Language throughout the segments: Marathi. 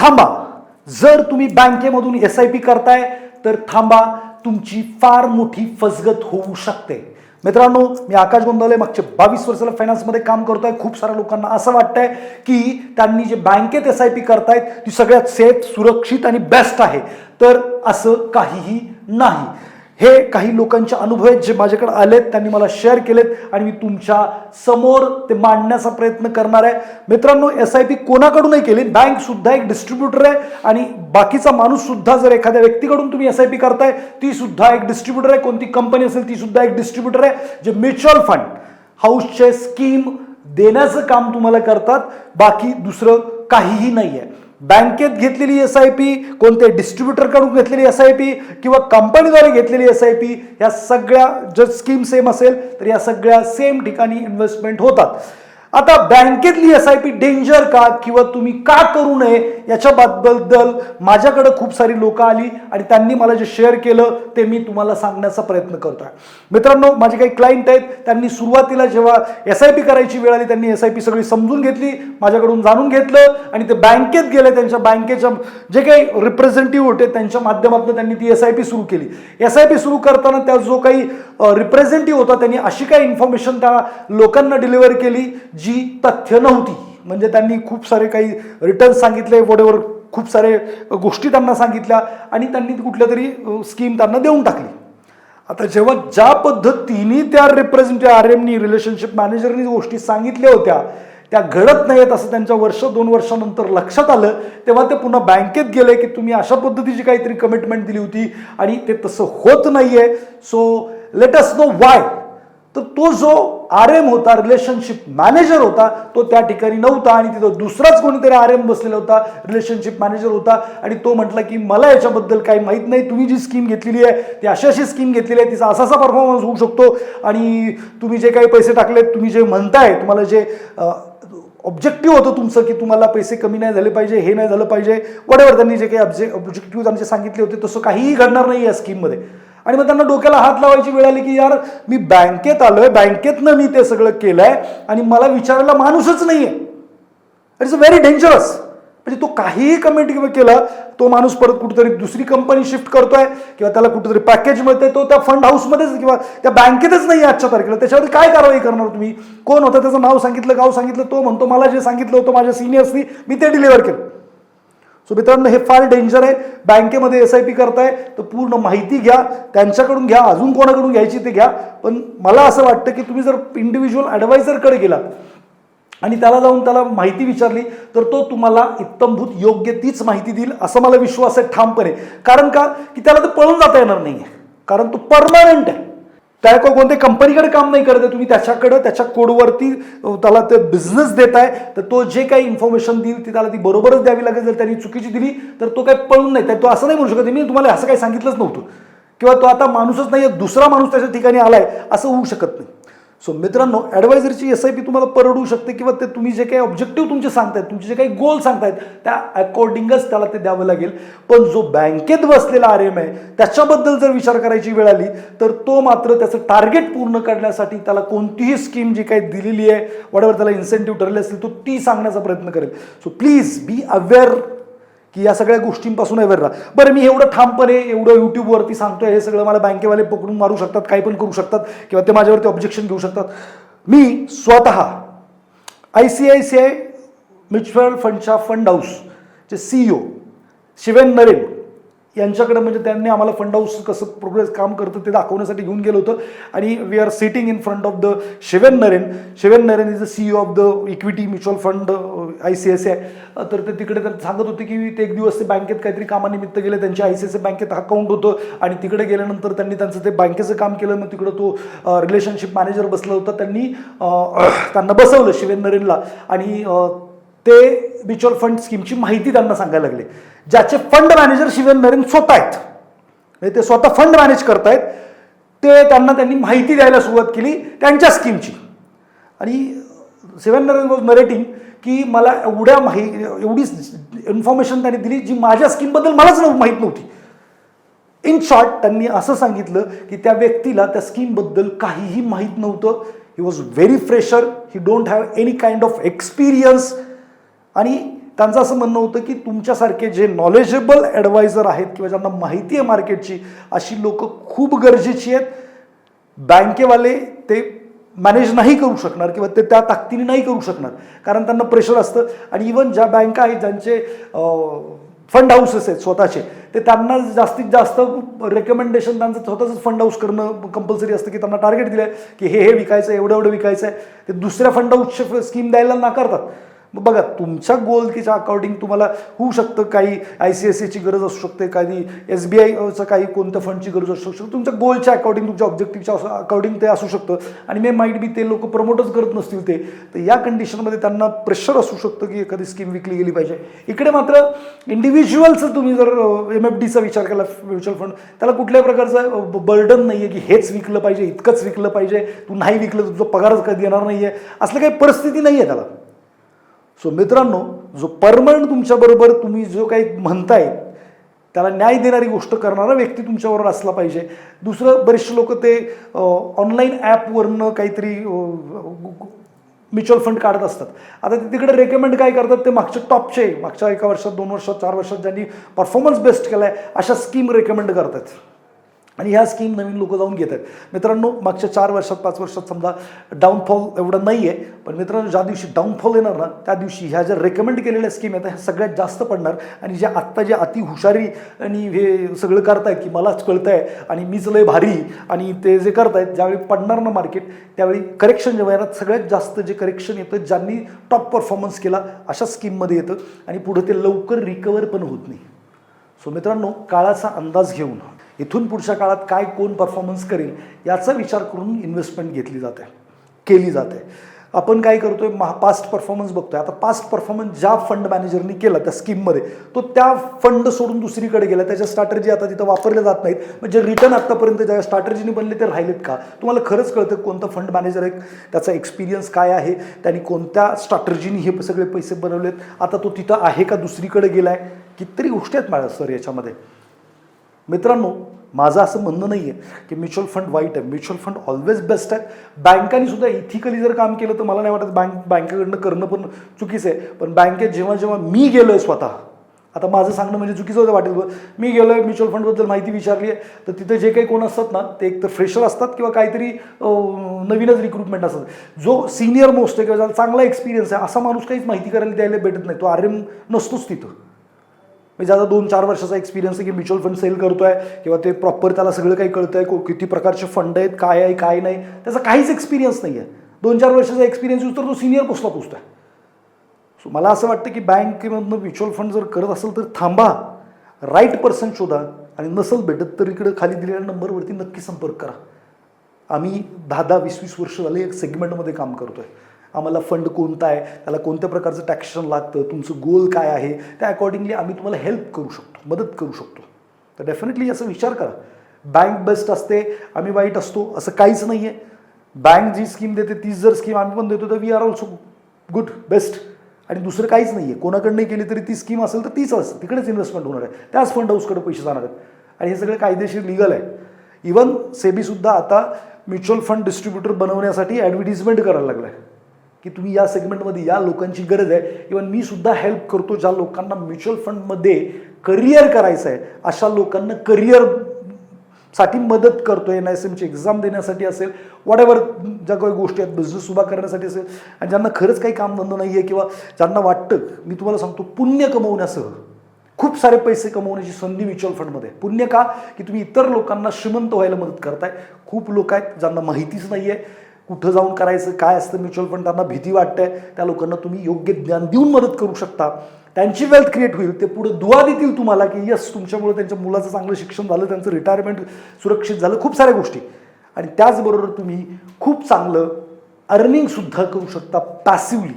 थांबा. जर तुम्ही बँकेमधून एस आय पी करताय तर थांबा. तुमची फार मोठी फसगत होऊ शकते. मित्रांनो मी आकाश गोंदवले मागचे बावीस वर्षाला फायनान्समध्ये काम करतोय. खूप साऱ्या लोकांना असं वाटतंय की त्यांनी जे बँकेत एस आय पी करतायत ती सगळ्यात सेफ सुरक्षित आणि बेस्ट आहे. तर असं काहीही नाही. हे काही लोकांच्या अनुभव आहेत जे माझ्याकडे आलेत त्यांनी मला शेअर केलेत आणि मी तुमच्यासमोर ते मांडण्याचा प्रयत्न करणार आहे. मित्रांनो एस आय पी कोणाकडूनही केली बँक सुद्धा एक डिस्ट्रीब्युटर आहे आणि बाकीचा माणूस सुद्धा जर एखाद्या व्यक्तीकडून तुम्ही एस आय पी करताय ती सुद्धा एक डिस्ट्रीब्युटर आहे. कोणती कंपनी असेल ती सुद्धा एक डिस्ट्रीब्युटर आहे. जे म्युच्युअल फंड हाऊसचे स्कीम देण्याचं काम तुम्हाला करतात. बाकी दुसरं काहीही नाही आहे बँकेत घेतलेली एस आय पी कोणत्या डिस्ट्रीब्युटरकडून घेतलेली एस आय पी किंवा कंपनीद्वारे घेतलेली एस आय पी या सगळ्या जर स्कीम सेम असेल तर या सगळ्या सेम ठिकाणी इन्व्हेस्टमेंट होतात. आता बँकेतली एस आय पी डेंजर का? किंवा तुम्ही का करू नये? याच्याबद्दल माझ्याकडे खूप सारी लोक आली आणि त्यांनी मला जे शेअर केलं ते मी तुम्हाला सांगण्याचा प्रयत्न करतोय. मित्रांनो माझे काही क्लायंट आहेत त्यांनी सुरुवातीला जेव्हा एस आय पी करायची वेळ आली त्यांनी एस आय पी सगळी समजून घेतली माझ्याकडून जाणून घेतलं आणि ते बँकेत गेले त्यांच्या बँकेच्या जे काही रिप्रेझेंटेटिव्ह होते त्यांच्या माध्यमातून त्यांनी ती एस आय पी सुरू केली. एस आय पी सुरू करताना त्या जो काही रिप्रेझेंटेटिव्ह होता त्यांनी अशी काही इन्फॉर्मेशन त्या लोकांना डिलिव्हर केली जी तथ्य नव्हती. म्हणजे त्यांनी खूप सारे काही रिटर्न सांगितले वडेवर खूप सारे गोष्टी त्यांना सांगितल्या आणि त्यांनी कुठल्या तरी स्कीम त्यांना देऊन टाकली. आता जेव्हा ज्या पद्धतीने त्या रिप्रेझेंटेटिव्ह आर एमनी रिलेशनशिप मॅनेजरनी गोष्टी सांगितल्या होत्या त्या घडत नाहीत असं त्यांच्या वर्ष दोन वर्षानंतर लक्षात आलं तेव्हा ते पुन्हा बँकेत गेले की तुम्ही अशा पद्धतीची काहीतरी कमिटमेंट दिली होती आणि ते तसं होत नाही आहे so let us know why तर तो जो आर एम होता रिलेशनशिप मॅनेजर होता तो त्या ठिकाणी नव्हता आणि तिथं दुसराच कोणीतरी आर एम बसलेला होता रिलेशनशिप मॅनेजर होता आणि तो म्हटला की मला याच्याबद्दल काही माहीत नाही तुम्ही जी स्कीम घेतलेली आहे ती अशी अशी स्कीम घेतलेली आहे तिचा असा असा परफॉर्मन्स होऊ शकतो आणि तुम्ही जे काही पैसे टाकलेत तुम्ही जे म्हणताय तुम्हाला जे ऑब्जेक्टिव्ह होतं तुमचं की तुम्हाला पैसे कमी नाही झाले पाहिजे हे नाही झालं पाहिजे वडेवर त्यांनी जे काही ऑब्जे ऑब्जेक्टिव्ह त्यांचे सांगितले होते तसं काहीही घडणार नाही या स्कीममध्ये आणि मग त्यांना डोक्याला हात लावायची वेळ आली की यार मी बँकेत आलोय बँकेतनं मी ते सगळं केलंय आणि मला विचारायला माणूसच नाहीये. इट्स अ व्हेरी डेंजरस म्हणजे तो काहीही कमेंट केला तो माणूस परत कुठेतरी दुसरी कंपनी शिफ्ट करतोय किंवा त्याला कुठेतरी पॅकेज मिळतंय तो त्या फंड हाऊसमध्येच किंवा त्या बँकेतच नाही आजच्या तारखेला. त्याच्यावर काय कारवाई करणार तुम्ही? कोण होता? त्याचं नाव सांगितलं गाव सांगितलं तो म्हणतो मला जे सांगितलं होतं माझ्या सिनियर्सनी मी ते डिलिव्हर केलं. सो मित्रांनो हे फार डेंजर आहे. बँकेमध्ये एस आय पी करताय तर पूर्ण माहिती घ्या. त्यांच्याकडून घ्या. अजून कोणाकडून घ्यायची ते घ्या. पण मला असं वाटतं की तुम्ही जर इंडिव्हिज्युअल ॲडवायझरकडे गेलात आणि त्याला जाऊन त्याला माहिती विचारली तर तो तुम्हाला इत्तमभूत योग्य तीच माहिती देईल असं मला विश्वास आहे. ठामपणे. कारण का? की त्याला तर पळून जाता येणार नाही आहे कारण तो परमनंट आहे. त्या को- कोणत्या कंपनीकडे काम नाही करत आहे? तुम्ही त्याच्याकडे त्याच्या कोडवरती त्याला ते बिझनेस देताय तर तो जे काही इन्फॉर्मेशन देईल ती त्याला ती बरोबरच द्यावी लागेल. जर त्यांनी चुकीची दिली तर तो काही पळून नाही. तो असं नाही म्हणू शकत मी तुम्हाला असं काही सांगितलंच नव्हतं. किंवा तो आता माणूसच नाही दुसरा माणूस त्याच्या ठिकाणी आलाय असं होऊ शकत नाही. सो मित्रांनो ॲडवायझरची एस आय पी तुम्हाला परवडू शकते किंवा ते तुम्ही जे काही ऑब्जेक्टिव्ह तुमचे सांगतायत तुमचे जे काही गोल सांगतायत त्या अकॉर्डिंगच त्याला ते द्यावं लागेल. पण जो बँकेत बसलेला आर एम आहे त्याच्याबद्दल जर विचार करायची वेळ आली तर तो मात्र त्याचं टार्गेट पूर्ण करण्यासाठी त्याला कोणतीही स्कीम जी काही दिलेली आहे वडावर त्याला इन्सेंटिव्ह ठरले असतील तो ती सांगण्याचा प्रयत्न करेल. सो प्लीज बी अवेअर की या सगळ्या गोष्टींपासून अवेअर राहा. बरं मी एवढं ठामपणे एवढं यूट्यूबवरती सांगतोय हे सगळं मला बँकेवाले पकडून मारू शकतात काही पण करू शकतात किंवा ते माझ्यावरती ऑब्जेक्शन घेऊ शकतात. मी स्वतः I C I C I mutual फंडच्या fund हाऊसचे सीईओ शिवेन नरेन यांच्याकडे म्हणजे त्यांनी आम्हाला फंड हाऊस कसं प्रोग्रेस काम करतं ते दाखवण्यासाठी घेऊन गेलं होतं. आणि we are sitting in front of the Shiven Naren Shiven Naren is the CEO of the equity mutual fund I C I C I तर ते तिकडे तर सांगत होते की ते एक दिवस ते बँकेत काहीतरी कामानिमित्त गेले. त्यांच्या आय सी आय सी बँकेत अकाउंट होतं. आणि तिकडे गेल्यानंतर त्यांनी त्यांचं ते बँकेचं काम केलं. मग तिकडं तो uh, रिलेशनशिप मॅनेजर बसला होता. त्यांनी uh, त्यांना बसवलं शिवेन नरेनला आणि uh, ते म्युच्युअल फंड स्कीमची माहिती त्यांना सांगायला लागले ज्याचे फंड मॅनेजर शिवेन नरेन स्वतः आहेत. म्हणजे ते स्वतः फंड मॅनेज करतायत. ते त्यांना त्यांनी माहिती द्यायला सुरुवात केली त्यांच्या स्कीमची. आणि शिवेन नरेन वॉज नरेटिंग की मला एवढ्या माहि एवढी इन्फॉर्मेशन त्यांनी दिली जी माझ्या स्कीमबद्दल मलाच माहीत नव्हती. इन शॉर्ट त्यांनी असं सांगितलं की त्या व्यक्तीला त्या स्कीमबद्दल काहीही माहीत नव्हतं. He was very fresher he don't have any kind of experience आणि त्यांचं असं म्हणणं होतं की तुमच्यासारखे जे नॉलेजेबल ॲडवायझर आहेत किंवा ज्यांना माहिती आहे मार्केटची अशी लोक खूप गरजेची आहेत. बँकेवाले ते मॅनेज नाही करू शकणार किंवा ते त्या ताकदीने नाही करू शकणार. कारण त्यांना प्रेशर असतं. आणि इवन ज्या बँका आहेत ज्यांचे फंड हाऊसेस आहेत स्वतःचे ते त्यांना जास्तीत जास्त रेकमेंडेशन त्यांचं स्वतःच फंड हाऊस करणं कंपल्सरी असतं की त्यांना टार्गेट दिलं आहे की हे हे विकायचं आहे एवढं एवढं विकायचं आहे ते दुसऱ्या फंड हाऊसचे स्कीम द्यायला नाकारतात. मग बघा तुमच्या गोलकीच्या अकॉर्डिंग तुम्हाला होऊ शकतं काही आय सी एस सीची गरज असू शकते काही एस बी आयचं काही कोणत्या फंडची गरज असू शकते. तुमच्या गोलच्या अकॉर्डिंग तुमच्या ऑब्जेक्टिव्हच्या अकॉर्डिंग ते असू शकतं. आणि मे माईट बी ते लोक प्रमोटच करत नसतील ते. तर या कंडिशनमध्ये त्यांना प्रेशर असू शकतं की एखादी स्कीम विकली गेली पाहिजे. इकडे मात्र इंडिव्हिज्युअलचं तुम्ही जर एम एफ डीचा विचार केला म्युच्युअल फंड त्याला कुठल्याही प्रकारचं बर्डन नाही आहे की हेच विकलं पाहिजे इतकंच विकलं पाहिजे. तू नाही विकलं तर तुझा पगारच कधी येणार नाही आहे असलं काही परिस्थिती नाही आहे त्याला. सो मित्रांनो जो परमनंट तुमच्याबरोबर तुम्ही जो काही म्हणताय त्याला न्याय देणारी गोष्ट करणारा व्यक्ती तुमच्याबरोबर असला पाहिजे. दुसरं बरेचसे लोक ते ऑनलाईन ॲपवरनं काहीतरी म्युच्युअल फंड काढत असतात. आता ते तिकडे रेकमेंड काय करतात ते मागच्या टॉपचे मागच्या एका वर्षात दोन वर्षात चार वर्षात ज्यांनी परफॉर्मन्स बेस्ट केला आहे अशा स्कीम रेकमेंड करतात. आणि ह्या स्कीम नवीन लोक जाऊन घेत आहेत मित्रांनो मागच्या चार वर्षात पाच वर्षात समजा डाऊनफॉल एवढं नाही आहे पण मित्रांनो ज्या दिवशी डाऊनफॉल येणार ना त्या दिवशी ह्या ज्या रेकमेंड केलेल्या स्कीम आहेत ह्या सगळ्यात जास्त पडणार. आणि ज्या आत्ता जे अति हुशारी आणि हे सगळं करतायत की मलाच कळतं आहे आणि मीच लय भारी आणि ते जे करतायत ज्यावेळी पडणार ना मार्केट त्यावेळी करेक्शन जेव्हा येणार सगळ्यात जास्त जे करेक्शन येतं ज्यांनी टॉप परफॉर्मन्स केला अशा स्कीममध्ये येतं. आणि पुढे ते लवकर रिकवर पण होत नाही. सो मित्रांनो काळाचा अंदाज घेऊन इथून पुढच्या काळात काय कोण परफॉर्मन्स करेल याचा विचार करून इन्व्हेस्टमेंट घेतली जाते केली जाते. आपण काय करतोय महा पास्ट परफॉर्मन्स बघतोय. आता पास्ट परफॉर्मन्स ज्या फंड मॅनेजरनी केला त्या स्कीममध्ये तो त्या फंड सोडून दुसरीकडे गेला. त्याच्या स्ट्रॅटर्जी आता तिथं वापरल्या जात नाहीत. म्हणजे रिटर्न आत्तापर्यंत ज्या स्ट्रॅटर्जीने बनले ते राहिलेत का? तुम्हाला खरंच कळतं कोणतं फंड मॅनेजर आहे त्याचा एक्सपिरियन्स काय आहे? त्यांनी कोणत्या स्ट्रॅटर्जीने हे सगळे पैसे बनवलेत? आता तो तिथं आहे का दुसरीकडे गेला आहे कितीतरी गोष्टी आहेत मॅडम सर याच्यामध्ये. मित्रांनो माझं असं म्हणणं नाही आहे की म्युच्युअल फंड वाईट आहे. म्युच्युअल फंड ऑलवेज बेस्ट आहे. बँकांनी सुद्धा इथिकली जर काम केलं तर मला नाही वाटत बँक बँकेकडनं करणं पण चुकीचं आहे. पण बँकेत जेव्हा जेव्हा मी गेलो आहे स्वतः आता माझं सांगणं म्हणजे चुकीचं होतं वाटेल मी गेलो आहे म्युच्युअल फंडबद्दल माहिती विचारली आहे तर तिथे जे काही कोण असतात ना ते एक तर फ्रेशर असतात किंवा काहीतरी नवीनच रिक्रुटमेंट असतात. जो सिनियर मोस्ट आहे किंवा ज्याला चांगला एक्सपिरियन्स आहे असा माणूस काहीच माहिती करायला द्यायला भेटत नाही. तो आर्यम नसतोच तिथं. म्हणजे ज्याचा दोन चार वर्षाचा एक्सपिरियन्स आहे की म्युच्युअल फंड सेल करतोय किंवा ते प्रॉपर त्याला सगळं काही कळतं आहे किती प्रकारचे फंड आहेत काय आहे काय नाही त्याचा काहीच एक्सपिरियन्स नाही आहे दोन चार वर्षाचा एक्सपिरियन्स यूज तर तो सिनियर पोस्टला आहे सो मला असं वाटतं की बँकेमधनं म्युच्युअल फंड जर करत असेल तर थांबा राईट पर्सन शोधा आणि नसेल भेटत तर इकडे खाली दिलेल्या नंबरवरती नक्की संपर्क करा. आम्ही दहा दहा वीस वीस वर्ष झाले एक सेगमेंटमध्ये काम करतोय. आम्हाला फंड कोणता आहे त्याला कोणत्या प्रकारचं टॅक्सेशन लागतं तुमचं गोल काय आहे त्या अकॉर्डिंगली आम्ही तुम्हाला हेल्प करू शकतो मदत करू शकतो. तर डेफिनेटली याचा विचार करा. बँक बेस्ट असते आम्ही वाईट असतो असं काहीच नाही आहे बँक जी स्कीम देते तीच जर स्कीम आम्ही पण देतो तर we are also good best आणि दुसरं काहीच नाही आहे कोणाकडनंही केली तरी ती स्कीम असेल तर तीच असेल तिकडेच इन्व्हेस्टमेंट होणार आहे. त्याच फंड हाऊसकडे पैसे जाणार आहेत. आणि हे सगळं कायदेशीर लिगल आहे. इवन सेबीसुद्धा आता म्युच्युअल फंड डिस्ट्रीब्युटर बनवण्यासाठी ॲडव्हर्टिजमेंट करायला लागलं आहे की तुम्ही या सेगमेंटमध्ये या लोकांची गरज आहे. इवन मी सुद्धा हेल्प करतो ज्या लोकांना म्युच्युअल फंडमध्ये करिअर करायचं आहे. अशा लोकांना करिअरसाठी मदत करतो एन एस एमची एक्झाम देण्यासाठी असेल वॉट एव्हर ज्या काही गोष्टी आहेत बिझनेस उभा करण्यासाठी असेल आणि ज्यांना खरंच काही कामधंदा नाही आहे किंवा ज्यांना वाटतं मी तुम्हाला सांगतो पुण्य कमवण्यासह खूप सारे पैसे कमवण्याची संधी म्युच्युअल फंडमध्ये आहे. पुण्य का? की तुम्ही इतर लोकांना श्रीमंत व्हायला मदत करताय. खूप लोक आहेत ज्यांना माहितीच नाही आहे कुठं जाऊन करायचं काय असतं म्युच्युअल फंड त्यांना भीती वाटते त्या लोकांना तुम्ही योग्य ज्ञान देऊन मदत करू शकता. त्यांची वेल्थ क्रिएट होईल ते पुढे दुवा देतील तुम्हाला की यस तुमच्यामुळे त्यांच्या मुलाचं चांगलं शिक्षण झालं त्यांचं रिटायरमेंट सुरक्षित झालं खूप साऱ्या गोष्टी. आणि त्याचबरोबर तुम्ही खूप चांगलं अर्निंगसुद्धा करू शकता पॅसिवली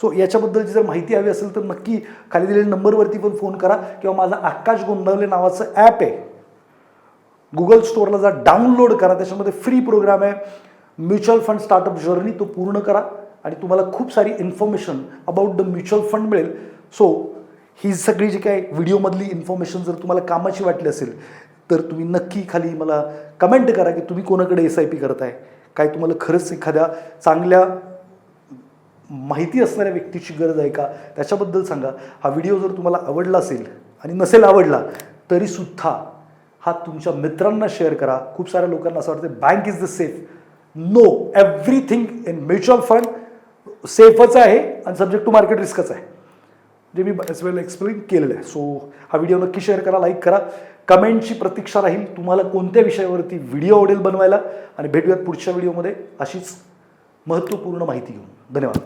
सो याच्याबद्दलची जर माहिती हवी असेल तर नक्की खाली दिलेल्या नंबरवरती पण फोन करा. किंवा माझं आकाश गोंधवले नावाचं ॲप आहे. गुगल स्टोअरला जा डाउनलोड करा त्याच्यामध्ये फ्री प्रोग्राम आहे. म्युच्युअल फंड स्टार्टअप जर्नी तो पूर्ण करा आणि तुम्हाला खूप सारी information about the mutual fund मिळेल. सो ही सगळी जी काय व्हिडिओमधली इन्फॉर्मेशन जर तुम्हाला कामाची वाटली असेल तर तुम्ही नक्की खाली मला कमेंट करा की तुम्ही कोणाकडे एस आय पी करताय. काय तुम्हाला खरंच एखाद्या चांगल्या माहिती असणाऱ्या व्यक्तीची गरज आहे का? त्याच्याबद्दल सांगा. हा व्हिडिओ जर तुम्हाला आवडला असेल आणि नसेल आवडला तरीसुद्धा हा तुमच्या मित्रांना शेअर करा. खूप साऱ्या लोकांना असं वाटतं bank is the safe no everything in mutual fund सेफच आहे आणि सब्जेक्ट टू मार्केट रिस्कच आहे. जे मी बऱ्याच वेळेला एक्सप्लेन केलेलं आहे. सो हा व्हिडिओ नक्की शेअर करा लाईक करा. कमेंटची प्रतीक्षा राहील तुम्हाला कोणत्या विषयावरती व्हिडिओ आवडेल बनवायला. आणि भेटूयात पुढच्या व्हिडिओमध्ये अशीच महत्त्वपूर्ण माहिती घेऊन. धन्यवाद.